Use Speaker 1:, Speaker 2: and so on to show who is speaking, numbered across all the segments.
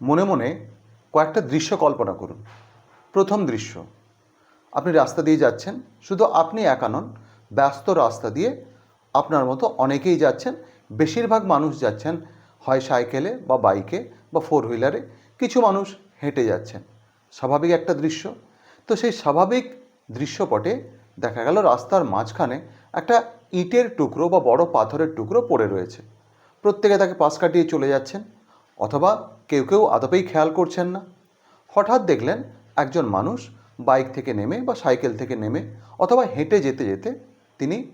Speaker 1: মনে মনে কয়েকটা দৃশ্য কল্পনা করুন। প্রথম দৃশ্য, আপনি রাস্তা দিয়ে যাচ্ছেন, শুধু আপনি একা নন, ব্যস্ত রাস্তা দিয়ে আপনার মতো অনেকেই যাচ্ছেন, বেশিরভাগ মানুষ যাচ্ছেন হয় সাইকেলে বা বাইকে বা ফোর হুইলারে, কিছু মানুষ হেঁটে যাচ্ছেন। স্বাভাবিক একটা দৃশ্য। তো সেই স্বাভাবিক দৃশ্যপটে দেখা গেল রাস্তার মাঝখানে একটা ইটের টুকরো বা বড় পাথরের টুকরো পড়ে রয়েছে। প্রত্যেকে তাকে পাশ কাটিয়ে চলে যাচ্ছেন। অথবা কেউ কেউ আদপেই খেয়াল করছেন না। হঠাৎ দেখলেন একজন মানুষ বাইক থেকে নেমে বা সাইকেল থেকে নেমে অথবা হেঁটে যেতে যেতে তিনি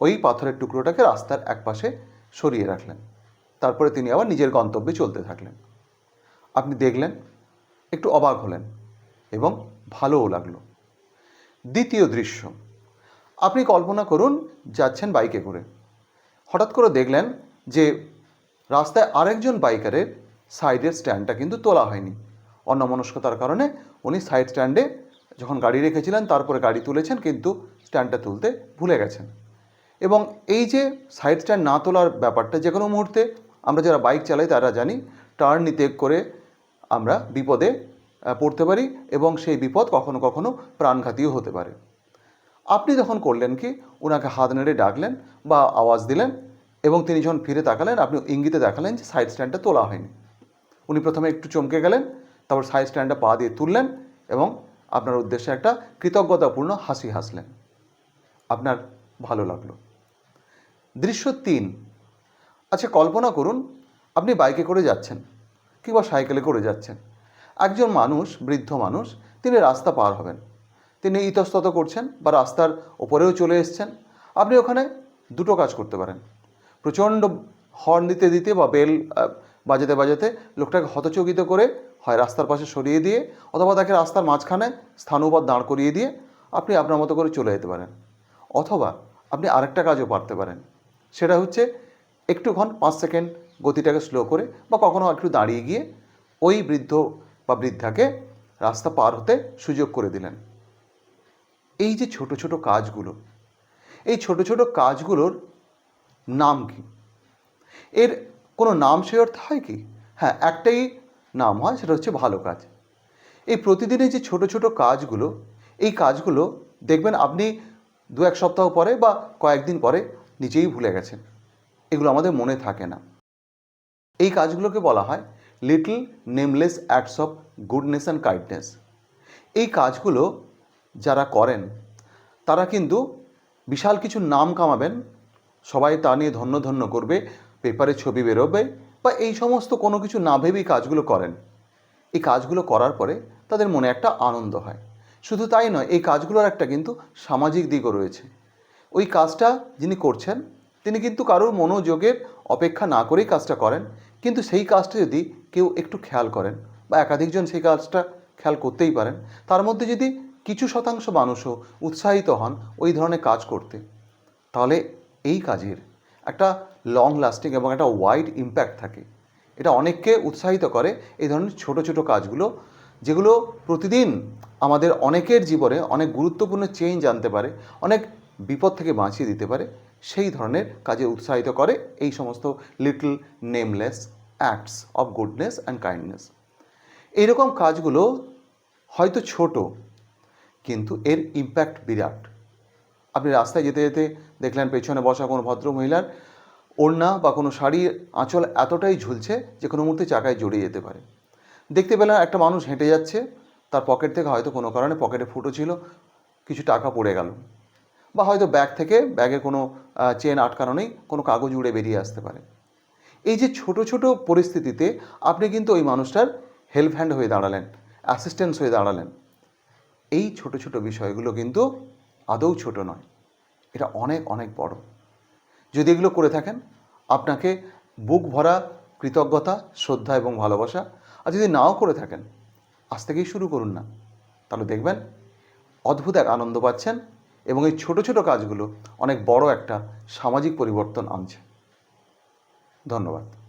Speaker 1: ওই পাথরের টুকরোটাকে রাস্তার একপাশে সরিয়ে রাখলেন। তারপরে তিনি আবার নিজের গন্তব্যে চলতে থাকলেন। আপনি দেখলেন, একটু অবাক হলেন এবং ভালোও লাগল। দ্বিতীয় দৃশ্য, আপনি কল্পনা করুন যাচ্ছেন বাইকে করে। হঠাৎ করে দেখলেন যে রাস্তায় আরেকজন বাইকারের সাইডের স্ট্যান্ডটা কিন্তু তোলা হয়নি। অন্যমনস্কতার কারণে উনি সাইড স্ট্যান্ডে যখন গাড়ি রেখেছিলেন, তারপরে গাড়ি তুলেছেন, কিন্তু স্ট্যান্ডটা তুলতে ভুলে গেছেন। এবং এই যে সাইড স্ট্যান্ড না তোলার ব্যাপারটা যে কোনো মুহূর্তে আমরা যারা বাইক চালাই, তারা জানি টার্ন নিতে করে আমরা বিপদে পড়তে পারি এবং সেই বিপদ কখনো কখনো প্রাণঘাতীও হতে পারে। আপনি যখন করলেন কি ওনাকে হাত নেড়ে ডাকলেন বা আওয়াজ দিলেন এবং তিনি যখন ফিরে তাকালেন, আপনি ইঙ্গিতে দেখালেন যে সাইড স্ট্যান্ডটা তোলা হয়নি। উনি প্রথমে একটু চমকে গেলেন, তারপর সাইড স্ট্যান্ডটা পা দিয়ে তুললেন এবং আপনার উদ্দেশ্যে একটা কৃতজ্ঞতাপূর্ণ হাসি হাসলেন। আপনার ভালো লাগল। দৃশ্য তিন আচ্ছা কল্পনা করুন, আপনি বাইকে করে যাচ্ছেন কিংবা সাইকেলে করে যাচ্ছেন। একজন মানুষ, বৃদ্ধ মানুষ, তিনি রাস্তা পার হবেন। তিনি ইতস্তত করছেন বা রাস্তার ওপরেও চলে এসছেন। আপনি ওখানে দুটো কাজ করতে পারেন। প্রচণ্ড হর্ন দিতে দিতে বা বেল বাজাতে বাজাতে লোকটাকে হতচকিত করে হয় রাস্তার পাশে সরিয়ে দিয়ে অথবা তাকে রাস্তার মাঝখানে স্থানুবাদ দাঁড় করিয়ে দিয়ে আপনি আপনার মতো করে চলে যেতে পারেন। অথবা আপনি আরেকটা কাজও পারতে পারেন। সেটা হচ্ছে একটুক্ষণ পাঁচ সেকেন্ড গতিটাকে স্লো করে বা কখনও একটু দাঁড়িয়ে গিয়ে ওই বৃদ্ধ বা বৃদ্ধাকে রাস্তা পার হতে সুযোগ করে দিলেন। এই যে ছোট ছোট কাজগুলো, এই ছোট ছোট কাজগুলোর নাম কি? এর কোনো নাম সে অর্থ হয় কি? হ্যাঁ একটাই নাম হয়, সেটা হচ্ছে ভালো কাজ। এই প্রতিদিনের যে ছোট ছোট কাজগুলো, এই কাজগুলো দেখবেন আপনি দু এক সপ্তাহ পরে বা কয়েকদিন পরে নিজেই ভুলে গেছেন। এগুলো আমাদের মনে থাকে না। এই কাজগুলোকে বলা হয় little nameless acts of goodness and kindness এই কাজগুলো যারা করেন, তারা কিন্তু বিশাল কিছু নাম কামাবেন, সবাই তা নিয়ে ধন্য ধন্য করবে পেপারে ছবি বেরোবে বা এই সমস্ত কোনো কিছু না ভেবেই কাজগুলো করেন। এই কাজগুলো করার পরে তাদের মনে একটা আনন্দ হয়। শুধু তাই নয়, এই কাজগুলোর একটা কিন্তু সামাজিক দিকও রয়েছে। ওই কাজটা যিনি করছেন, তিনি কিন্তু কারোর মনোযোগের অপেক্ষা না করেই কাজটা করেন। কিন্তু সেই কাজটা যদি কেউ একটু খেয়াল করেন বা একাধিকজন সেই কাজটা খেয়াল করতেই পারেন, তার মধ্যে যদি কিছু শতাংশ মানুষও উৎসাহিত হন ওই ধরনের কাজ করতে, তাহলে এই কাজের একটা লং লাস্টিং এবং একটা ওয়াইড ইম্প্যাক্ট থাকে। এটা অনেককে উৎসাহিত করে এই ধরনের ছোট ছোট কাজগুলো, যেগুলো প্রতিদিন আমাদের অনেকের জীবনে অনেক গুরুত্বপূর্ণ চেঞ্জ আনতে পারে, অনেক বিপদ থেকে বাঁচিয়ে দিতে পারে, সেই ধরনের কাজে উৎসাহিত করে এই সমস্ত little nameless acts of goodness and kindness এইরকম কাজগুলো হয়তো ছোট, কিন্তু এর ইম্প্যাক্ট বিরাট। আপনি রাস্তায় যেতে যেতে দেখলেন পেছনে বসা কোনো ভদ্র মহিলার ওড়না বা কোনো শাড়ির আঁচল এতটাই ঝুলছে যে কোনো মুহূর্তে চাকায় জড়িয়ে যেতে পারে। দেখতে পেলাম একটা মানুষ হেঁটে যাচ্ছে, তার পকেট থেকে হয়তো কোনো কারণে পকেটে ফুটো ছিল, কিছু টাকা পড়ে গেল বা হয়তো ব্যাগ থেকে ব্যাগে কোনো চেন আটকানো নেই, কোনো কাগজ উড়ে বেরিয়ে আসতে পারে। এই যে ছোট ছোট পরিস্থিতিতে আপনি কিন্তু ওই মানুষটার হেল্প হ্যান্ড হয়ে দাঁড়ালেন, অ্যাসিস্ট্যান্স হয়ে দাঁড়ালেন। এই ছোট ছোট বিষয়গুলো কিন্তু আদৌ ছোট নয়। এটা অনেক অনেক বড়। যদি এগুলো করে থাকেন, আপনাকে বুক ভরা কৃতজ্ঞতা, শ্রদ্ধা এবং ভালোবাসা, আর যদি নাও করে থাকেন, আজ থেকেই শুরু করুন না। তাহলে দেখবেন, অদ্ভুত এক আনন্দ পাচ্ছেন এবং এই ছোট ছোট কাজগুলো অনেক বড় একটা সামাজিক পরিবর্তন আনছে। ধন্যবাদ।